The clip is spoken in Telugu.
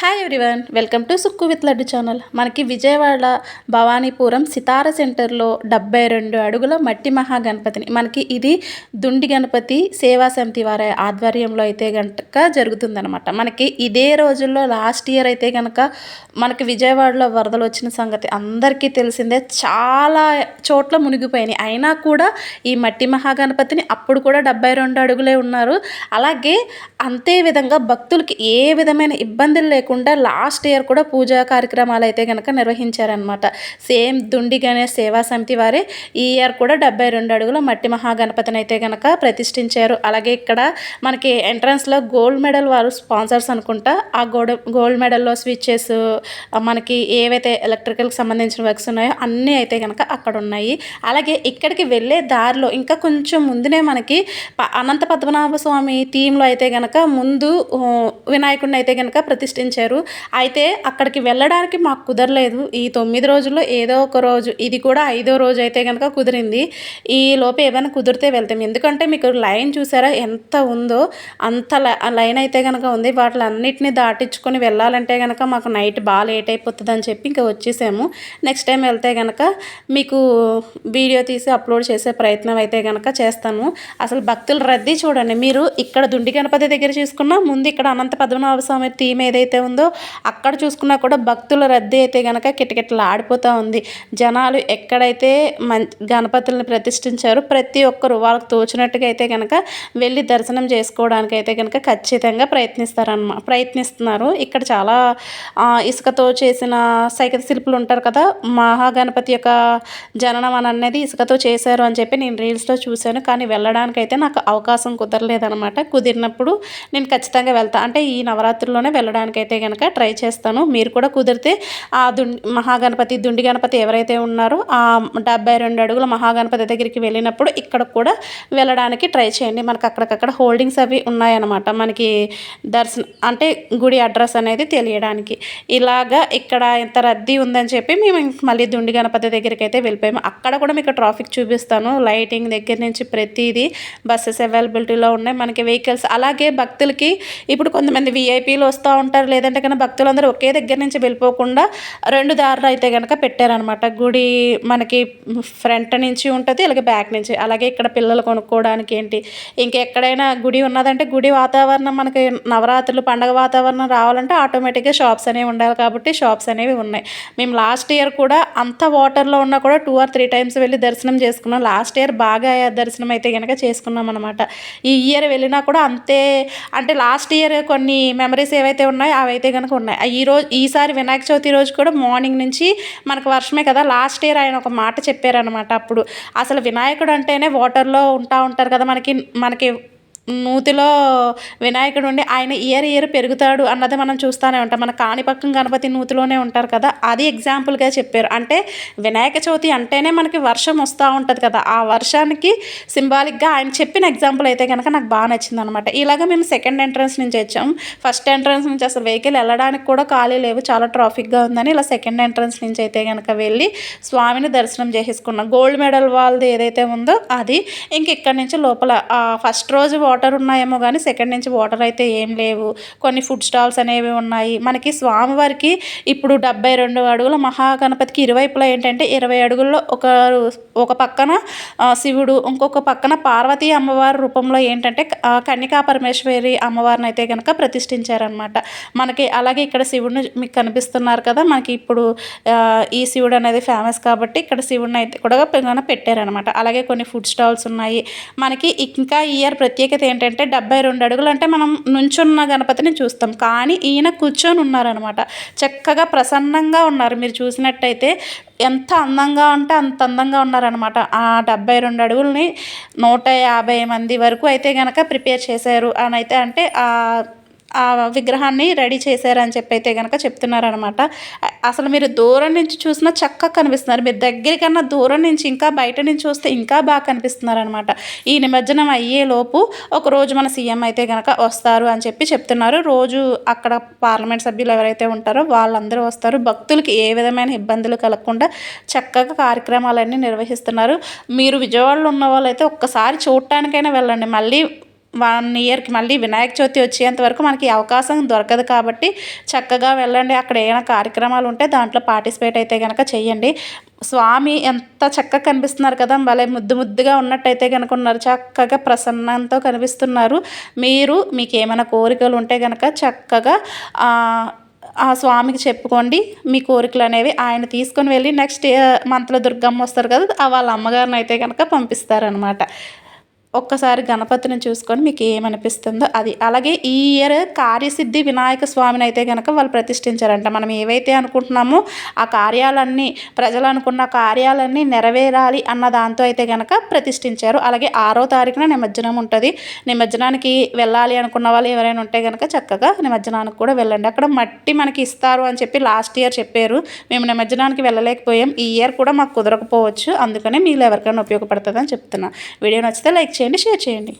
Hi everyone welcome to Sukku with Laddu channel మనకి విజయవాడ భవానీపురం సితార సెంటర్లో డెబ్బై రెండు అడుగుల మట్టి మహాగణపతిని. మనకి ఇది దుండి గణపతి సేవా సమితి వారి ఆధ్వర్యంలో అయితే కనుక జరుగుతుందనమాట మనకి ఇదే రోజుల్లో లాస్ట్ ఇయర్ అయితే కనుక మనకి విజయవాడలో వరదలు వచ్చిన సంగతి అందరికీ తెలిసిందే. చాలా చోట్ల మునిగిపోయినాయి. అయినా కూడా ఈ మట్టి మహాగణపతిని అప్పుడు కూడా డెబ్బై రెండు అడుగులే ఉన్నారు. అలాగే అంతే విధంగా భక్తులకి ఏ విధమైన ఇబ్బందులు లేకుండా లాస్ట్ ఇయర్ కూడా పూజా కార్యక్రమాలు అయితే కనుక నిర్వహించారనమాట సేమ్ దుండి గణేష్ సేవా సమితి వారే ఈ ఇయర్ కూడా డెబ్బై రెండు అడుగుల మట్టి మహాగణపతిని అయితే కనుక ప్రతిష్ఠించారు. అలాగే ఇక్కడ మనకి ఎంట్రన్స్లో గోల్డ్ మెడల్ వారు స్పాన్సర్స్ అనుకుంటా. ఆ గోల్డ్ గోల్డ్ మెడల్లో స్విచ్చెస్ మనకి ఏవైతే ఎలక్ట్రికల్కి సంబంధించిన వర్క్స్ ఉన్నాయో అన్నీ అయితే కనుక అక్కడ ఉన్నాయి. అలాగే ఇక్కడికి వెళ్ళే దారిలో ఇంకా కొంచెం ముందునే మనకి అనంత పద్మనాభ స్వామి థీమ్లో అయితే కనుక ముందు వినాయకుడిని అయితే కనుక ప్రతిష్ఠించారు. పంపించారు అయితే అక్కడికి వెళ్ళడానికి మాకు కుదరలేదు. ఈ తొమ్మిది రోజుల్లో ఏదో ఒక రోజు ఇది కూడా ఐదో రోజు అయితే కనుక కుదిరింది. ఈ లోపు ఏమైనా కుదిరితే వెళ్తాం. ఎందుకంటే మీకు లైన్ చూసారా? ఎంత ఉందో అంత లైన్ అయితే కనుక ఉంది. వాటిలన్నిటిని దాటించుకొని వెళ్ళాలంటే కనుక మాకు నైట్ బాగా లేట్ అయిపోతుంది అని చెప్పి ఇంకా వచ్చేసాము. నెక్స్ట్ టైం వెళ్తే కనుక మీకు వీడియో తీసి అప్లోడ్ చేసే ప్రయత్నం అయితే కనుక చేస్తాను. అసలు భక్తుల రద్దీ చూడండి. మీరు ఇక్కడ దుండి గణపతి దగ్గర చూసుకున్నా ముందు ఇక్కడ అనంత పద్మనాభ స్వామి థీమ్ ఏదైతే ఉందో అక్కడ చూసుకున్నా కూడా భక్తుల రద్దీ అయితే కనుక కిటకిటలు ఆడిపోతూ ఉంది. జనాలు ఎక్కడైతే మం గణపతులను ప్రతిష్ఠించారో ప్రతి ఒక్కరు వాళ్ళకి తోచినట్టుగా అయితే కనుక వెళ్ళి దర్శనం చేసుకోవడానికి అయితే కనుక ఖచ్చితంగా ప్రయత్నిస్తారన్నమా ప్రయత్నిస్తున్నారు. ఇక్కడ చాలా ఇసుకతో చేసిన సైకిల్ శిల్పులు ఉంటారు కదా మహాగణపతి యొక్క జననం అని అనేది ఇసుకతో చేశారు అని చెప్పి నేను రీల్స్లో చూశాను. కానీ వెళ్ళడానికి అయితే నాకు అవకాశం కుదరలేదనమాట కుదిరినప్పుడు నేను ఖచ్చితంగా వెళ్తాను అంటే ఈ నవరాత్రిలోనే వెళ్ళడానికి అయితే కనుక ట్రై చేస్తాను. మీరు కూడా కుదిరితే ఆ దుండి మహాగణపతి దుండి గణపతి ఎవరైతే ఉన్నారో ఆ డెబ్బై రెండు అడుగుల మహాగణపతి దగ్గరికి వెళ్ళినప్పుడు ఇక్కడ కూడా వెళ్ళడానికి ట్రై చేయండి. మనకు అక్కడికక్కడ హోల్డింగ్స్ అవి ఉన్నాయన్నమాట. మనకి దర్శనం అంటే గుడి అడ్రస్ అనేది తెలియడానికి. ఇలాగా ఇక్కడ ఎంత రద్దీ ఉందని చెప్పి మేము మళ్ళీ దుండి గణపతి దగ్గరికి అయితే వెళ్ళిపోయాము. అక్కడ కూడా మీకు ట్రాఫిక్ చూపిస్తాను. లైటింగ్ దగ్గర నుంచి ప్రతిదీ బస్సెస్ అవైలబిలిటీలో ఉన్నాయి. మనకి వెహికల్స్ అలాగే భక్తులకి ఇప్పుడు కొంతమంది విఐపీలు వస్తూ ఉంటారు లేదంటే కనుక భక్తులందరూ ఒకే దగ్గర నుంచి వెళ్ళిపోకుండా రెండు దారులు అయితే కనుక పెట్టారనమాట గుడి మనకి ఫ్రంట్ నుంచి ఉంటుంది అలాగే బ్యాక్ నుంచి. అలాగే ఇక్కడ పిల్లలు కొనుక్కోవడానికి ఏంటి? ఇంకెక్కడైనా గుడి ఉన్నదంటే గుడి వాతావరణం మనకి నవరాత్రులు పండగ వాతావరణం రావాలంటే ఆటోమేటిక్గా షాప్స్ అనేవి ఉండాలి కాబట్టి షాప్స్ అనేవి ఉన్నాయి. మేము లాస్ట్ ఇయర్ కూడా అంత వాటర్లో ఉన్నా కూడా టూ ఆర్ త్రీ టైమ్స్ వెళ్ళి దర్శనం చేసుకున్నాం. లాస్ట్ ఇయర్ బాగా దర్శనం అయితే కనుక చేసుకున్నాం అనమాట ఈ ఇయర్ వెళ్ళినా కూడా అంతే అంటే లాస్ట్ ఇయర్ కొన్ని మెమరీస్ ఏవైతే ఉన్నాయో అవైతే కనుక ఉన్నాయి. ఈ రోజు ఈసారి వినాయక చవితి రోజు కూడా మార్నింగ్ నుంచి మనకు వర్షమే కదా. లాస్ట్ ఇయర్ ఆయన ఒక మాట చెప్పారనమాట అప్పుడు. అసలు వినాయకుడు అంటేనే వాటర్లో ఉంటా ఉంటారు కదా మనకి మనకి నూతిలో వినాయకుడు ఉండి ఆయన ఇయర్ ఇయర్ పెరుగుతాడు అన్నది మనం చూస్తూనే ఉంటాం. మన కాణిపక్కం గణపతి నూతిలోనే ఉంటారు కదా అది ఎగ్జాంపుల్గా చెప్పారు. అంటే వినాయక చవితి అంటేనే మనకి వర్షం వస్తూ ఉంటుంది కదా ఆ వర్షానికి సింబాలిక్గా ఆయన చెప్పిన ఎగ్జాంపుల్ అయితే కనుక నాకు బాగా నచ్చింది అనమాట ఇలాగ మేము సెకండ్ ఎంట్రన్స్ నుంచి వచ్చాం. ఫస్ట్ ఎంట్రన్స్ నుంచి అసలు వెహికల్ వెళ్ళడానికి కూడా ఖాళీ లేవు చాలా ట్రాఫిక్గా ఉందని ఇలా సెకండ్ ఎంట్రన్స్ నుంచి అయితే కనుక వెళ్ళి స్వామిని దర్శనం చేసేసుకున్నాం. గోల్డ్ మెడల్ వాళ్ళది ఏదైతే ఉందో అది. ఇంక ఇక్కడ నుంచి లోపల ఫస్ట్ రోజు వాటర్ వాటర్ ఉన్నాయేమో కానీ సెకండ్ నుంచి వాటర్ అయితే ఏం లేవు. కొన్ని ఫుడ్ స్టాల్స్ అనేవి ఉన్నాయి. మనకి స్వామివారికి ఇప్పుడు డెబ్బై రెండు అడుగుల మహాగణపతికి ఇరువైపులా ఏంటంటే ఇరవై అడుగుల్లో ఒక ఒక పక్కన శివుడు ఇంకొక పక్కన పార్వతీ అమ్మవారి రూపంలో ఏంటంటే కన్యకా పరమేశ్వరి అమ్మవారిని అయితే కనుక ప్రతిష్ఠించారనమాట మనకి అలాగే ఇక్కడ శివుడిని మీకు కనిపిస్తున్నారు కదా మనకి ఇప్పుడు ఈ శివుడు అనేది ఫేమస్ కాబట్టి ఇక్కడ శివుడిని అయితే కూడా పెట్టారనమాట అలాగే కొన్ని ఫుడ్ స్టాల్స్ ఉన్నాయి. మనకి ఇంకా ఇయర్ ప్రత్యేకత ఏంటంటే డెబ్బై రెండు అడుగులు అంటే మనం నుంచున్న గణపతిని చూస్తాం. కానీ ఈయన కూర్చొని ఉన్నారనమాట. చక్కగా ప్రసన్నంగా ఉన్నారు. మీరు చూసినట్టయితే ఎంత అందంగా ఉంటే అంత అందంగా ఉన్నారనమాట. ఆ డెబ్బై రెండు అడుగుల్ని నూట యాభై మంది వరకు అయితే కనుక ప్రిపేర్ చేశారు. అని అయితే అంటే ఆ విగ్రహాన్ని రెడీ చేశారని చెప్పి అయితే కనుక చెప్తున్నారనమాట అసలు మీరు దూరం నుంచి చూసినా చక్కగా కనిపిస్తున్నారు. మీరు దగ్గరికన్నా దూరం నుంచి ఇంకా బయట నుంచి చూస్తే ఇంకా బాగా కనిపిస్తున్నారనమాట ఈ నిమజ్జనం అయ్యేలోపు ఒకరోజు మన సీఎం అయితే కనుక వస్తారు అని చెప్పి చెప్తున్నారు. రోజు అక్కడ పార్లమెంట్ సభ్యులు ఎవరైతే ఉంటారో వాళ్ళందరూ వస్తారు. భక్తులకి ఏ విధమైన ఇబ్బందులు కలగకుండా చక్కగా కార్యక్రమాలన్నీ నిర్వహిస్తున్నారు. మీరు విజయవాడలో ఉన్న వాళ్ళైతే ఒక్కసారి చూడటానికైనా వెళ్ళండి. మళ్ళీ వన్ ఇయర్కి మళ్ళీ వినాయక చవితి వచ్చేంత వరకు మనకి అవకాశం దొరకదు కాబట్టి చక్కగా వెళ్ళండి. అక్కడ ఏమైనా కార్యక్రమాలు ఉంటే దాంట్లో పార్టిసిపేట్ అయితే కనుక చేయండి స్వామి ఎంత చక్కగా కనిపిస్తున్నారు కదా భలే ముద్దు ముద్దుగా ఉన్నట్టయితే కనుక ఉన్నారు. చక్కగా ప్రసన్నంతో కనిపిస్తున్నారు. మీరు మీకు ఏమైనా కోరికలు ఉంటే కనుక చక్కగా ఆ, స్వామికి చెప్పుకోండి. మీ కోరికలు అనేవి ఆయన తీసుకొని వెళ్ళి నెక్స్ట్ మంత్లో దుర్గమ్మ వస్తారు కదా వాళ్ళ అమ్మగారిని అయితే కనుక పంపిస్తారనమాట ఒక్కసారి గణపతిని చూసుకొని మీకు ఏమనిపిస్తుందో అది. అలాగే ఈ ఇయర్ కార్యసిద్ధి వినాయక స్వామిని అయితే కనుక వాళ్ళు ప్రతిష్ఠించారంట. మనం ఏవైతే అనుకుంటున్నామో ఆ కార్యాలన్నీ ప్రజలు అనుకున్న కార్యాలన్నీ నెరవేరాలి అన్న దాంతో అయితే కనుక ప్రతిష్ఠించారు. అలాగే ఆరో తారీఖున నిమజ్జనం ఉంటుంది. నిమజ్జనానికి వెళ్ళాలి అనుకున్న వాళ్ళు ఎవరైనా ఉంటే కనుక చక్కగా నిమజ్జనానికి కూడా వెళ్ళండి. అక్కడ మట్టి మనకి ఇస్తారు అని చెప్పి లాస్ట్ ఇయర్ చెప్పారు. మేము నిమజ్జనానికి వెళ్ళలేకపోయాం. ఈ ఇయర్ కూడా మాకు కుదరకపోవచ్చు. అందుకనే మీరు ఎవరికైనా ఉపయోగపడుతుందని చెప్తున్నా. వీడియో నచ్చితే లైక్ చేయండి షేర్ చేయండి.